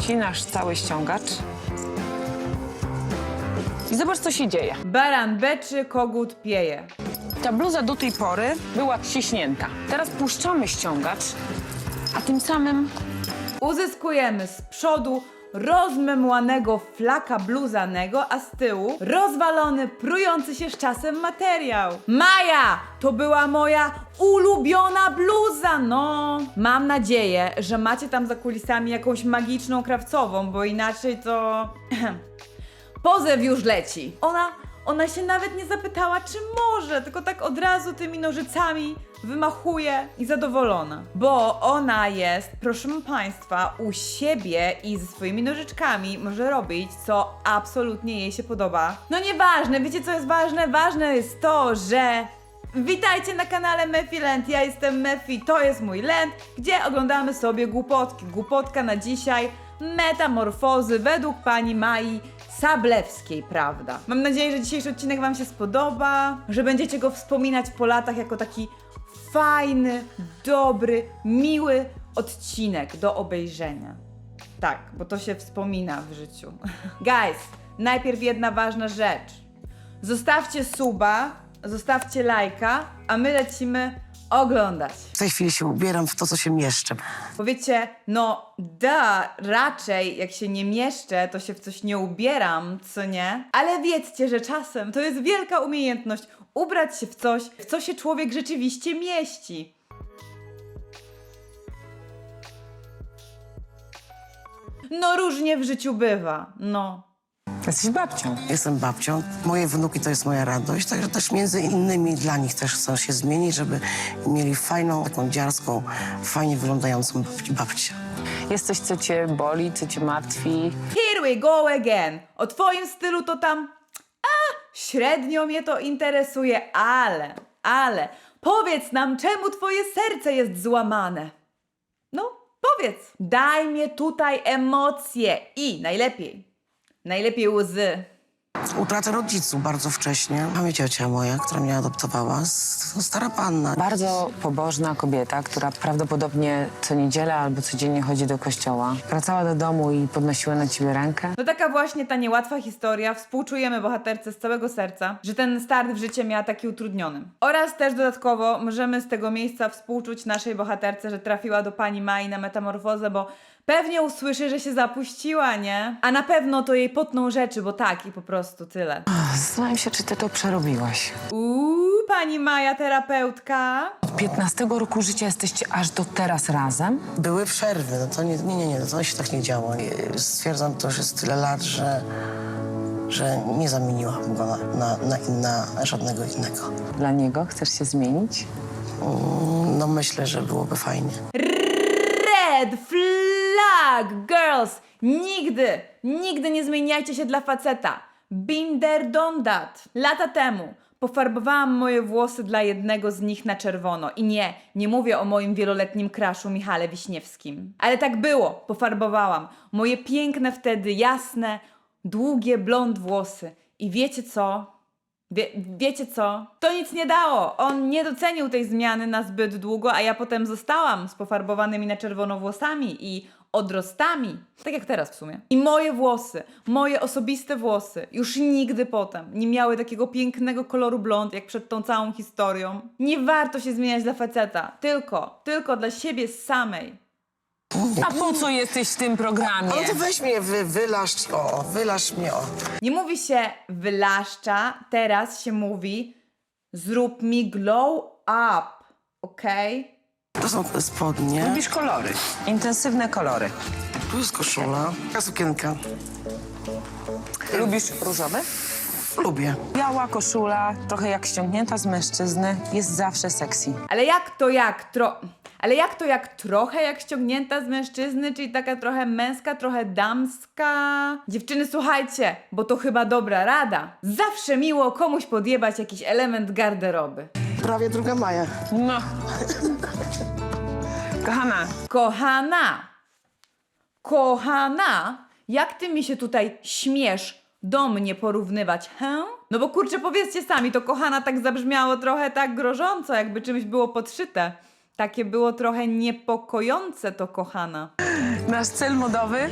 odcinasz cały ściągacz i zobacz, co się dzieje. Baran beczy, kogut pieje. Ta bluza do tej pory była ściśnięta. Teraz puszczamy ściągacz, a tym samym Uzyskujemy z przodu rozmemłanego flaka bluzanego, a z tyłu rozwalony, prujący się z czasem materiał. Maja! To była moja ulubiona bluza, no! Mam nadzieję, że macie tam za kulisami jakąś magiczną krawcową, bo inaczej to... Pozew już leci. Ona, ona się nawet nie zapytała, czy może, tylko tak od razu tymi nożycami wymachuje i zadowolona. Bo ona jest, proszę Państwa, u siebie i ze swoimi nożyczkami może robić, co absolutnie jej się podoba. No nieważne, wiecie co jest ważne? Ważne jest to, że Witajcie na kanale Mefiland, ja jestem Mefi, to jest mój land, gdzie oglądamy sobie głupotki. Głupotka na dzisiaj, metamorfozy według pani Mai Sablewskiej, prawda? Mam nadzieję, że dzisiejszy odcinek wam się spodoba, że będziecie go wspominać po latach jako taki fajny, dobry, miły odcinek do obejrzenia. Tak, bo to się wspomina w życiu. Guys, najpierw jedna ważna rzecz. Zostawcie suba, zostawcie lajka, a my lecimy oglądać. W tej chwili się ubieram w to, co się mieszczę. Bo wiecie, no da, raczej jak się nie mieszczę, to się w coś nie ubieram, co nie? Ale wiedzcie, że czasem to jest wielka umiejętność ubrać się w coś, w co się człowiek rzeczywiście mieści. No różnie w życiu bywa, no. Jesteś babcią. Jestem babcią. Moje wnuki to jest moja radość, także też między innymi dla nich też chcę się zmienić, żeby mieli fajną, taką dziarską, fajnie wyglądającą babci- babcię. Jest coś, co cię boli, co cię martwi. Here we go again. O twoim stylu to tam. A, średnio mnie to interesuje, ale, ale, powiedz nam, czemu twoje serce jest złamane? No, powiedz. Daj mnie tutaj emocje i najlepiej, najlepiej łzy. Utratę rodziców bardzo wcześnie. Mamy ciocia moja, która mnie adoptowała, s- no, stara panna. Bardzo pobożna kobieta, która prawdopodobnie co niedzielę albo codziennie chodzi do kościoła. Wracała do domu i podnosiła na ciebie rękę. No taka właśnie ta niełatwa historia. Współczujemy bohaterce z całego serca, że ten start w życie miała taki utrudniony. Oraz też dodatkowo możemy z tego miejsca współczuć naszej bohaterce, że trafiła do pani Mai na metamorfozę, bo pewnie usłyszy, że się zapuściła, nie? A na pewno to jej potną rzeczy, bo tak i po prostu tyle. Zastanawiam się, czy ty to przerobiłaś. Uuu, pani Maja terapeutka. Od 15 roku życia jesteście aż do teraz razem? Były przerwy, no to nie, nie, nie, nie, to się tak nie działo. Stwierdzam, to już jest tyle lat, że, że nie zamieniłabym go na, na, na, inna, żadnego innego. Dla niego chcesz się zmienić? Mm, No myślę, że byłoby fajnie. Flag, girls! Nigdy, nigdy nie zmieniajcie się dla faceta. Been there, done. Lata temu pofarbowałam moje włosy dla jednego z nich na czerwono. I nie, nie mówię o moim wieloletnim kraszu Michale Wiśniewskim. Ale tak było, pofarbowałam. Moje piękne wtedy, jasne, długie blond włosy. I wiecie co? Wie, wiecie co? To nic nie dało. On nie docenił tej zmiany na zbyt długo, a ja potem zostałam z pofarbowanymi na czerwono włosami i odrostami. Tak jak teraz w sumie. I moje włosy, moje osobiste włosy, już nigdy potem nie miały takiego pięknego koloru blond, jak przed tą całą historią. Nie warto się zmieniać dla faceta. Tylko, tylko dla siebie samej. A po co jesteś w tym programie? No to weź mnie, wy, wylasz, o, wylasz mnie, o. Nie mówi się wylaszcza, teraz się mówi zrób mi glow up, okej? To są spodnie, Lubisz kolory, intensywne kolory. tu jest koszula, a sukienka. Lubisz różowy? Lubię. Biała koszula, trochę jak ściągnięta z mężczyzny, jest zawsze sexy. Ale jak to jak tro... Ale jak to jak trochę jak ściągnięta z mężczyzny, czyli taka trochę męska, trochę damska? Dziewczyny, słuchajcie, bo to chyba dobra rada. Zawsze miło komuś podjebać jakiś element garderoby. Prawie druga maja. No. Kochana, Kochana! Kochana! Jak ty mi się tutaj śmiesz do mnie porównywać, hę? No bo kurczę, powiedzcie sami, to kochana tak zabrzmiało trochę tak grożąco, jakby czymś było podszyte. Takie było trochę niepokojące to, kochana. Nasz cel modowy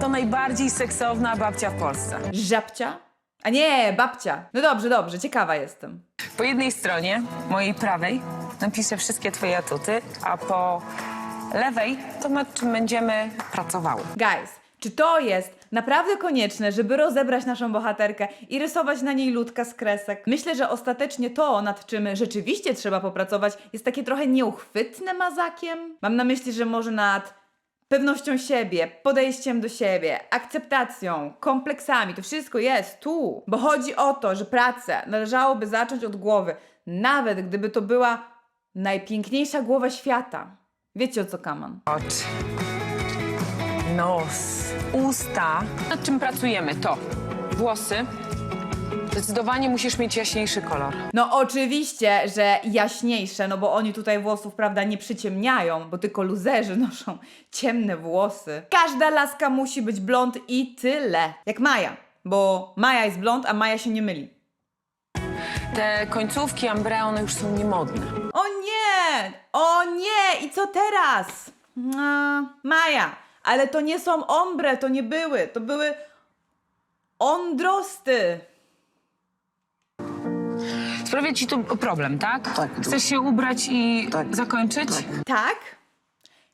to najbardziej seksowna babcia w Polsce. Żabcia? A nie, babcia. No dobrze, dobrze, ciekawa jestem. Po jednej stronie, mojej prawej, napiszę wszystkie twoje atuty, a po lewej to nad czym będziemy pracowały. Guys, czy to jest naprawdę konieczne, żeby rozebrać naszą bohaterkę i rysować na niej ludka z kresek? Myślę, że ostatecznie to, nad czym rzeczywiście trzeba popracować, jest takie trochę nieuchwytne mazakiem. Mam na myśli, że może nad pewnością siebie, podejściem do siebie, akceptacją, kompleksami. To wszystko jest tu. Bo chodzi o to, że pracę należałoby zacząć od głowy, nawet gdyby to była najpiękniejsza głowa świata. Wiecie o co kaman? Nos, usta. Nad czym pracujemy to włosy. Zdecydowanie musisz mieć jaśniejszy kolor. No oczywiście, że jaśniejsze, no bo oni tutaj włosów, prawda, nie przyciemniają, bo tylko luzerzy noszą ciemne włosy. Każda laska musi być blond i tyle. Jak Maja, bo Maja jest blond, a Maja się nie myli. Te końcówki ambre, one już są niemodne. O nie! O nie! I co teraz? No, Maja, ale to nie są ombre, to nie były, to były ondrosty. Sprawia ci to problem, tak? Tak. Chcesz się ubrać i Tak. zakończyć? Tak. Tak?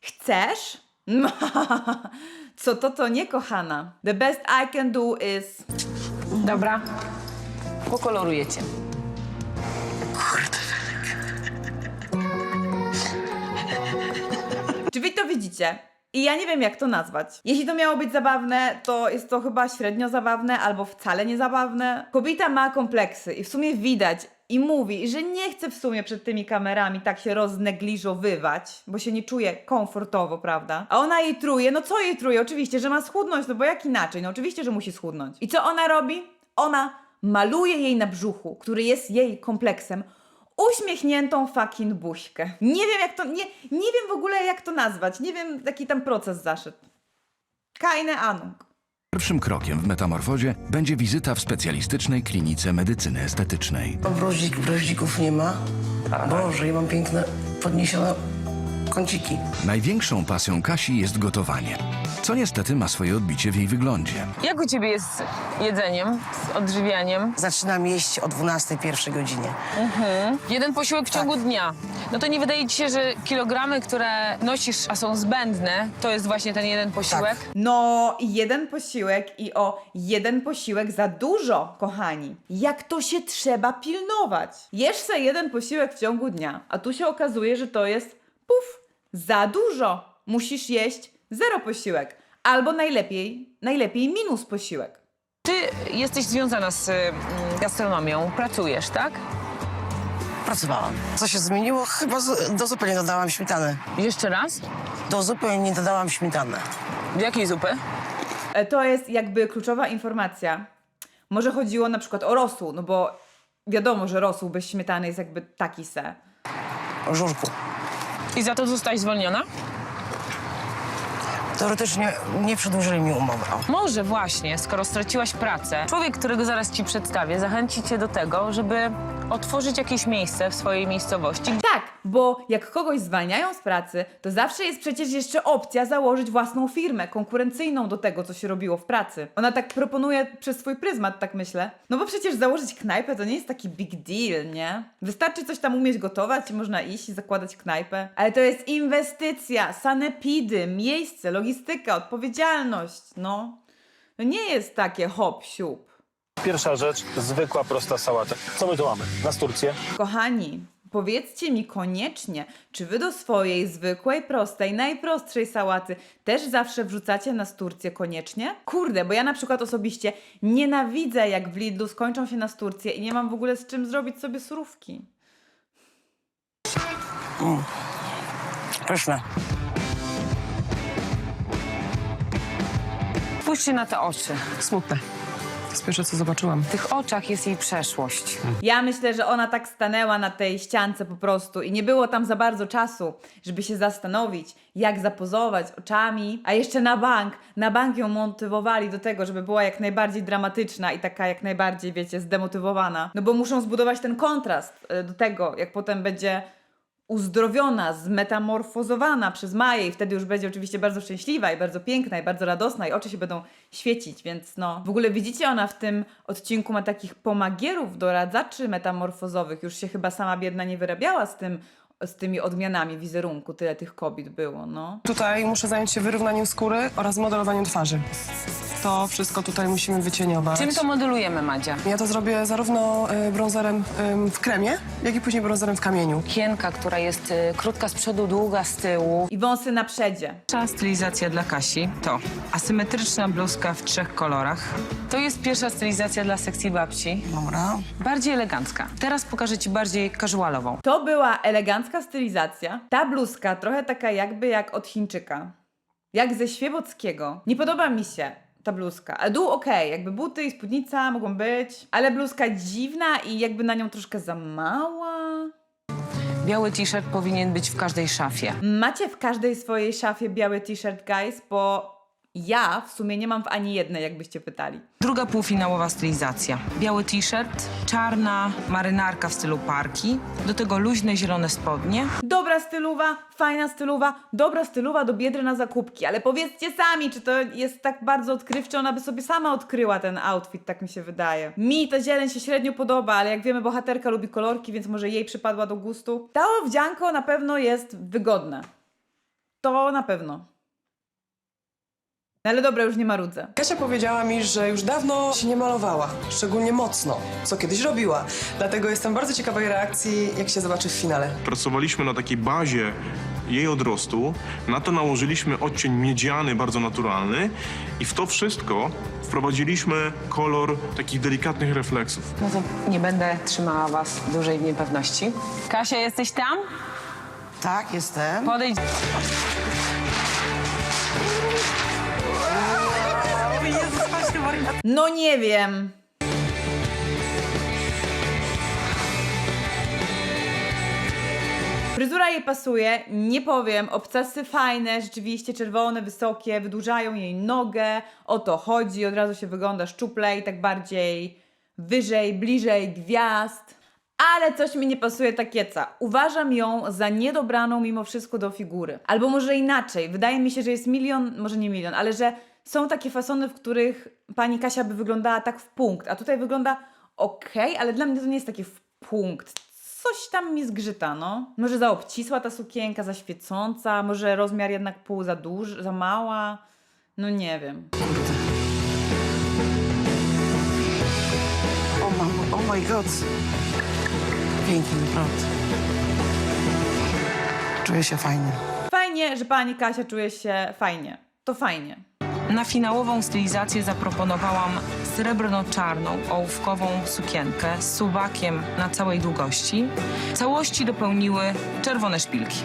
Chcesz? Co to, to nie, kochana. The best I can do is... Dobra. Pokolorujecie. Czy wy to widzicie? I ja nie wiem, jak to nazwać. Jeśli to miało być zabawne, to jest to chyba średnio zabawne albo wcale nie zabawne. Kobieta ma kompleksy i w sumie widać i mówi, że nie chce w sumie przed tymi kamerami tak się roznegliżowywać, bo się nie czuje komfortowo, prawda? A ona jej truje, no co jej truje? Oczywiście, że ma schudnąć, no bo jak inaczej? No oczywiście, że musi schudnąć. I co ona robi? Ona maluje jej na brzuchu, który jest jej kompleksem, uśmiechniętą fucking buźkę. Nie wiem jak to, nie, nie wiem w ogóle jak to nazwać, nie wiem jaki tam proces zaszedł. Keine Ahnung. Pierwszym krokiem w metamorfozie będzie wizyta w specjalistycznej klinice medycyny estetycznej. Broździk, broździków nie ma. Boże, ja mam piękne, podniesione kąciki. Największą pasją Kasi jest gotowanie, co niestety ma swoje odbicie w jej wyglądzie. Jak u ciebie jest z jedzeniem, z odżywianiem? Zaczynam jeść o 12, pierwszej godzinie. Jeden posiłek w ciągu dnia. No to nie wydaje ci się, że kilogramy, które nosisz, a są zbędne, to jest właśnie ten jeden posiłek? No, jeden posiłek i o jeden posiłek za dużo, kochani. Jak to się trzeba pilnować? Jesz se jeden posiłek w ciągu dnia, a tu się okazuje, że to jest puf, za dużo. Musisz jeść zero posiłek. Albo najlepiej, najlepiej minus posiłek. Ty jesteś związana z gastronomią, pracujesz, tak? Pracowałam. Co się zmieniło? Chyba z, do zupy nie dodałam śmietany. Jeszcze raz? Do zupy nie dodałam śmietany. Do jakiej zupy? E, To jest jakby kluczowa informacja. Może chodziło na przykład o rosół, no bo wiadomo, że rosół bez śmietany jest jakby taki se. O żurku. I za to zostałaś zwolniona? Teoretycznie nie przedłużyli mi umowy. O. Może właśnie, skoro straciłaś pracę, człowiek, którego zaraz ci przedstawię, zachęci cię do tego, żeby otworzyć jakieś miejsce w swojej miejscowości. Tak, bo jak kogoś zwalniają z pracy, to zawsze jest przecież jeszcze opcja założyć własną firmę, konkurencyjną do tego, co się robiło w pracy. Ona tak proponuje przez swój pryzmat, tak myślę. No bo przecież założyć knajpę to nie jest taki big deal, nie? Wystarczy coś tam umieć gotować i można iść i zakładać knajpę. Ale to jest inwestycja, sanepidy, miejsce, logistyka, odpowiedzialność, no. To nie jest takie hop siup. Pierwsza rzecz, zwykła, prosta sałata. Co my tu mamy? Na Turcję. Kochani, powiedzcie mi koniecznie, czy wy do swojej zwykłej, prostej, najprostszej sałaty też zawsze wrzucacie na sturcję koniecznie? Kurde, bo ja na przykład osobiście nienawidzę, jak w Lidlu skończą się na sturcję i nie mam w ogóle z czym zrobić sobie surówki. Pyszne. Spójrzcie na te oczy. Smutne. Pierwsze, co zobaczyłam. W tych oczach jest jej przeszłość. Ja myślę, że ona tak stanęła na tej ściance po prostu i nie było tam za bardzo czasu, żeby się zastanowić, jak zapozować oczami, a jeszcze na bank, na bank ją motywowali do tego, żeby była jak najbardziej dramatyczna i taka jak najbardziej, wiecie, zdemotywowana. No bo muszą zbudować ten kontrast e, do tego, jak potem będzie uzdrowiona, zmetamorfozowana przez Maję i wtedy już będzie oczywiście bardzo szczęśliwa i bardzo piękna i bardzo radosna i oczy się będą świecić, więc no. W ogóle widzicie, ona w tym odcinku ma takich pomagierów, doradzaczy metamorfozowych. Już się chyba sama biedna nie wyrabiała z tym, z tymi odmianami wizerunku. Tyle tych kobiet było, no. Tutaj muszę zająć się wyrównaniem skóry oraz modelowaniem twarzy. To wszystko tutaj musimy wycieniować. Czym to modelujemy, Madzia? Ja to zrobię zarówno y, brązerem ym, w kremie, jak i później brązerem w kamieniu. Kienka, która jest y, krótka z przodu, długa z tyłu. I wąsy na przedzie. Pierwsza stylizacja dla Kasi to asymetryczna bluzka w trzech kolorach. To jest pierwsza stylizacja dla sexy babci. Dobra. Bardziej elegancka. Teraz pokażę ci bardziej casualową. To była elegancka stylizacja. Ta bluzka trochę taka jakby jak od Chińczyka. Jak ze Świebockiego. Nie podoba mi się ta bluzka. Ale dół okej, jakby buty i spódnica mogą być. Ale bluzka dziwna i jakby na nią troszkę za mała. Biały t-shirt powinien być w każdej szafie. Macie w każdej swojej szafie biały t-shirt, guys, bo ja w sumie nie mam w ani jednej, jakbyście pytali. Druga półfinałowa stylizacja. Biały t-shirt, czarna marynarka w stylu parki, do tego luźne zielone spodnie. Dobra stylowa, fajna stylowa, dobra stylowa do biedry na zakupki, ale powiedzcie sami, czy to jest tak bardzo odkrywcze, ona by sobie sama odkryła ten outfit, tak mi się wydaje. Mi ta zieleń się średnio podoba, ale jak wiemy, bohaterka lubi kolorki, więc może jej przypadła do gustu. Ta owdzianko na pewno jest wygodne. To na pewno. No Ale dobra, już nie marudzę. Kasia powiedziała mi, że już dawno się nie malowała, szczególnie mocno, co kiedyś robiła. Dlatego jestem bardzo ciekawa jej reakcji, jak się zobaczy w finale. Pracowaliśmy na takiej bazie jej odrostu, na to nałożyliśmy odcień miedziany, bardzo naturalny i w to wszystko wprowadziliśmy kolor takich delikatnych refleksów. No to nie będę trzymała was dłużej w niepewności. Kasia, jesteś tam? Tak, jestem. Podejdź. No nie wiem. Fryzura jej pasuje, nie powiem, obcasy fajne, rzeczywiście czerwone, wysokie, wydłużają jej nogę, o to chodzi, od razu się wygląda szczuplej, tak bardziej wyżej, bliżej gwiazd. Ale coś mi nie pasuje ta kieca. Uważam ją za niedobraną mimo wszystko do figury. Albo może inaczej. Wydaje mi się, że jest milion, może nie milion, ale że są takie fasony, w których pani Kasia by wyglądała tak w punkt, a tutaj wygląda okej, ale dla mnie to nie jest takie w punkt. Coś tam mi zgrzyta, no. Może za obcisła ta sukienka, za świecąca, może rozmiar jednak pół za duży, za mała. No nie wiem. O, mam, oh my god. Pięknie, naprawdę. Czuję się fajnie. Fajnie, że pani Kasia czuje się fajnie. To fajnie. Na finałową stylizację zaproponowałam srebrno-czarną, ołówkową sukienkę z suwakiem na całej długości. Całości dopełniły czerwone szpilki.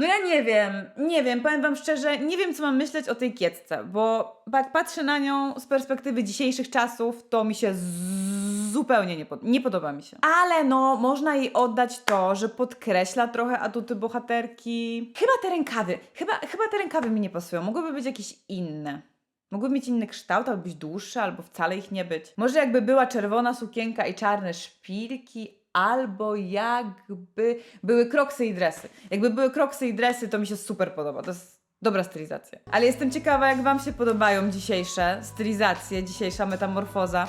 No ja nie wiem, nie wiem, powiem wam szczerze, nie wiem co mam myśleć o tej kiecce, bo jak patrzę na nią z perspektywy dzisiejszych czasów, to mi się z- zupełnie nie, pod- nie podoba mi się. Ale no, można jej oddać to, że podkreśla trochę atuty bohaterki. Chyba te rękawy, chyba, chyba te rękawy mi nie pasują, mogłyby być jakieś inne. Mogły mieć inny kształt, albo być dłuższe, albo wcale ich nie być. Może jakby była czerwona sukienka i czarne szpilki, albo jakby były kroksy i dresy. Jakby były kroksy i dresy, to mi się super podoba. To jest dobra stylizacja. Ale jestem ciekawa, jak Wam się podobają dzisiejsze stylizacje, dzisiejsza metamorfoza.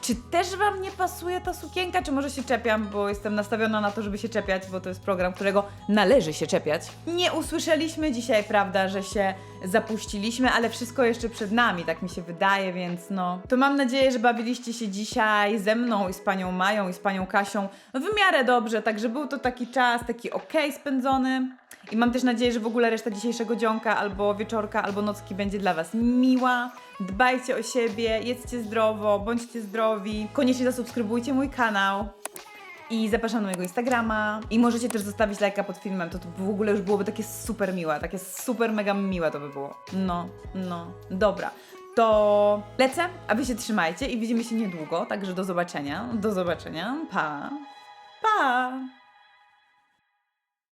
Czy też Wam nie pasuje ta sukienka, czy może się czepiam, bo jestem nastawiona na to, żeby się czepiać, bo to jest program, którego należy się czepiać. Nie usłyszeliśmy dzisiaj, prawda, że się zapuściliśmy, ale wszystko jeszcze przed nami, tak mi się wydaje, więc no. To mam nadzieję, że bawiliście się dzisiaj ze mną i z panią Mają i z panią Kasią w miarę dobrze, także był to taki czas, taki okej spędzony. I mam też nadzieję, że w ogóle reszta dzisiejszego dzionka, albo wieczorka, albo nocki będzie dla Was miła. Dbajcie o siebie, jedzcie zdrowo, bądźcie zdrowi. Koniecznie zasubskrybujcie mój kanał. I zapraszam na mojego Instagrama. I możecie też zostawić lajka pod filmem. To, to w ogóle już byłoby takie super miłe. Takie super mega miłe to by było. No, no. Dobra. To lecę, a wy się trzymajcie i widzimy się niedługo. Także do zobaczenia. Do zobaczenia. Pa. Pa.